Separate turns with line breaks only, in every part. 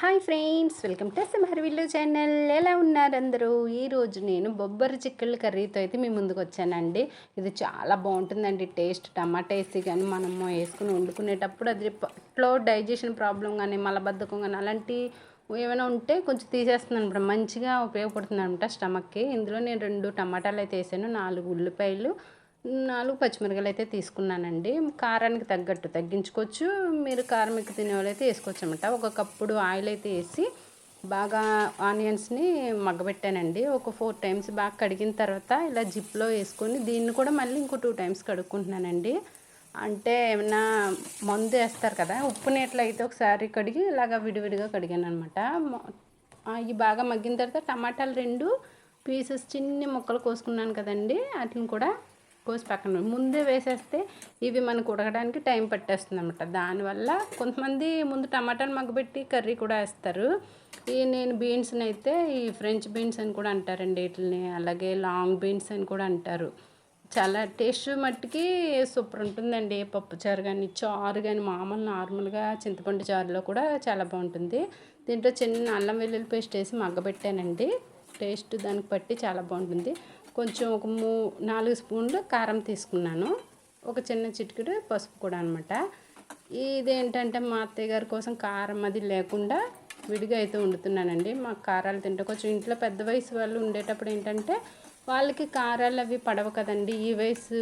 Hi friends welcome to సమహర్ విల్లు channel. ఎలా ఉన్నారు అందరూ? ఈరోజు నేను బొబ్బరి చిక్కుల కర్రీతో అయితే మీ ముందుకు వచ్చానండి. ఇది చాలా బాగుంటుందండి టేస్ట్. టమాటా వేసి కానీ మనము వేసుకుని వండుకునేటప్పుడు అది పట్లో డైజెషన్ ప్రాబ్లం కానీ మలబద్ధకం కానీ అలాంటి ఏమైనా ఉంటే కొంచెం తీసేస్తుంది అనమాట మంచిగా ఉపయోగపడుతుంది అనమాట స్టమక్కి. ఇందులో నేను రెండు టమాటాలు అయితే వేసాను నాలుగు ఉల్లిపాయలు నాలుగు పచ్చిమిరకాయలు అయితే తీసుకున్నానండి. కారానికి తగ్గట్టు తగ్గించుకోవచ్చు. మీరు కారం ఎక్కువ తినే వాళ్ళు అయితే వేసుకోవచ్చు అనమాట ఒక కప్పుడు ఆయిల్ అయితే వేసి బాగా ఆనియన్స్ని మగ్గబెట్టానండి. ఒక ఫోర్ టైమ్స్ బాగా కడిగిన తర్వాత ఇలా జిప్లో వేసుకొని దీన్ని కూడా మళ్ళీ ఇంకో టూ టైమ్స్ కడుక్కుంటున్నానండి. అంటే ఏమన్నా మందు వేస్తారు కదా ఉప్పు నీటిలో అయితే ఒకసారి కడిగి ఇలాగ విడివిడిగా కడిగాను అనమాట ఇవి బాగా మగ్గిన తర్వాత టమాటాలు రెండు పీసెస్ చిన్ని ముక్కలు కోసుకున్నాను కదండి. వాటిని కూడా కోసి పక్కన ముందే వేసేస్తే ఇవి మనకు ఉడకడానికి టైం పట్టేస్తుంది అనమాట దానివల్ల కొంతమంది ముందు టమాటాలు మగ్గబెట్టి కర్రీ కూడా వేస్తారు. ఈ నేను బీన్స్ని అయితే ఈ ఫ్రెంచ్ బీన్స్ అని కూడా అంటారండి వీటిని. అలాగే లాంగ్ బీన్స్ అని కూడా అంటారు. చాలా టేస్ట్ మట్టుకి సూపర్ ఉంటుందండి. పప్పుచారు కానీ చారు కానీ మామూలు నార్మల్గా చింతపండు చారులో కూడా చాలా బాగుంటుంది. దీంట్లో చిన్న అల్లం వెల్లుల్లి పేస్ట్ వేసి మగ్గబెట్టానండి. టేస్ట్ దానికి బట్టి చాలా బాగుంటుంది. కొంచెం ఒక మూ నాలుగు స్పూన్లు కారం తీసుకున్నాను. ఒక చిన్న చిటికెడు పసుపు కూడా అనమాట ఇదేంటంటే మా అత్తయ్య గారి కోసం కారం అది లేకుండా విడిగా అయితే వండుతున్నానండి. మాకు కారాలు తింటే కొంచెం ఇంట్లో పెద్ద వయసు వాళ్ళు ఉండేటప్పుడు ఏంటంటే వాళ్ళకి కారాలు అవి పడవు కదండి. ఈ వయసు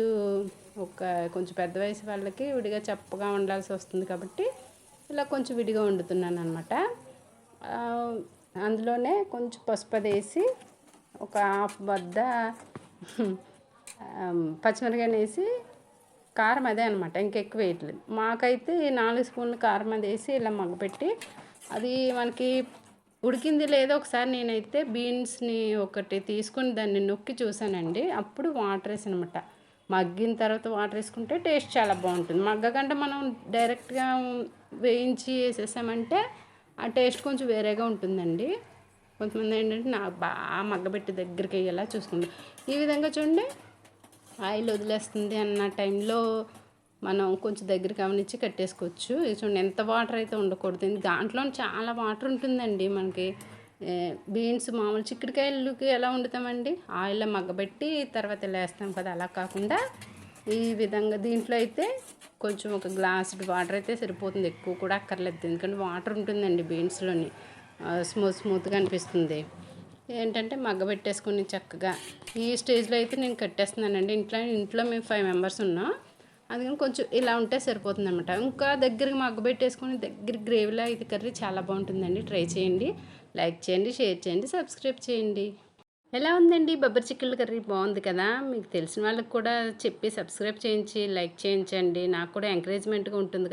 ఒక కొంచెం పెద్ద వయసు వాళ్ళకి విడిగా చప్పగా ఉండాల్సి వస్తుంది కాబట్టి ఇలా కొంచెం విడిగా వండుతున్నాను అనమాట అందులోనే కొంచెం పసుపు వేసి ఒక హాఫ్ బద్ద పచ్చిమిరకాయలు వేసి కారం అదే అనమాట ఇంకెక్కువ వేయట్లేదు. మాకైతే నాలుగు స్పూన్లు కారం అది వేసి ఇలా మగ్గపెట్టి అది మనకి ఉడికింది లేదో ఒకసారి నేనైతే బీన్స్ని ఒకటి తీసుకుని దాన్ని నొక్కి చూసానండి. అప్పుడు వాటర్ వేసి అనమాట మగ్గిన తర్వాత వాటర్ వేసుకుంటే టేస్ట్ చాలా బాగుంటుంది. మగ్గకంటే మనం డైరెక్ట్గా వేయించి వేసేసామంటే ఆ టేస్ట్ కొంచెం వేరేగా ఉంటుందండి. కొంతమంది ఏంటంటే నాకు బాగా మగ్గబెట్టి దగ్గరికి అయ్యేలా చూసుకుంటాం ఈ విధంగా చూడండి ఆయిల్ వదిలేస్తుంది అన్న టైంలో మనం కొంచెం దగ్గర గమనించి కట్టేసుకోవచ్చు. చూడండి ఎంత వాటర్ అయితే ఉండకూడదు. దాంట్లో చాలా వాటర్ ఉంటుందండి మనకి. బీన్స్ మామూలు చిక్కుడుకాయలకి ఎలా వండుతామండి? ఆయిల్లో మగ్గబెట్టి తర్వాత వేస్తాం కదా అలా కాకుండా ఈ విధంగా దీంట్లో అయితే కొంచెం ఒక గ్లాస్ వాటర్ అయితే సరిపోతుంది. ఎక్కువ కూడా అక్కర్లేదు ఎందుకంటే వాటర్ ఉంటుందండి బీన్స్లోని. స్మూత్ స్మూత్గా అనిపిస్తుంది. ఏంటంటే మగ్గ పెట్టేసుకుని చక్కగా. ఈ స్టేజ్లో అయితే నేను కట్టేస్తున్నానండి. ఇంట్లో ఇంట్లో మేము ఫైవ్ మెంబర్స్ ఉన్నాం. అందుకని కొంచెం ఇలా ఉంటే సరిపోతుంది అనమాట ఇంకా దగ్గరికి మగ్గబెట్టేసుకొని దగ్గర గ్రేవీలో ఇది కర్రీ చాలా బాగుంటుందండి. ట్రై చేయండి. లైక్ చేయండి షేర్ చేయండి సబ్స్క్రైబ్ చేయండి. ఎలా ఉందండి? బొబ్బరి చిక్కుళ్ళ కర్రీ బాగుంది కదా? మీకు తెలిసిన వాళ్ళకి కూడా చెప్పి సబ్స్క్రైబ్ చేయించి లైక్ చేయించండి. నాకు కూడా ఎంకరేజ్మెంట్గా ఉంటుంది కదా.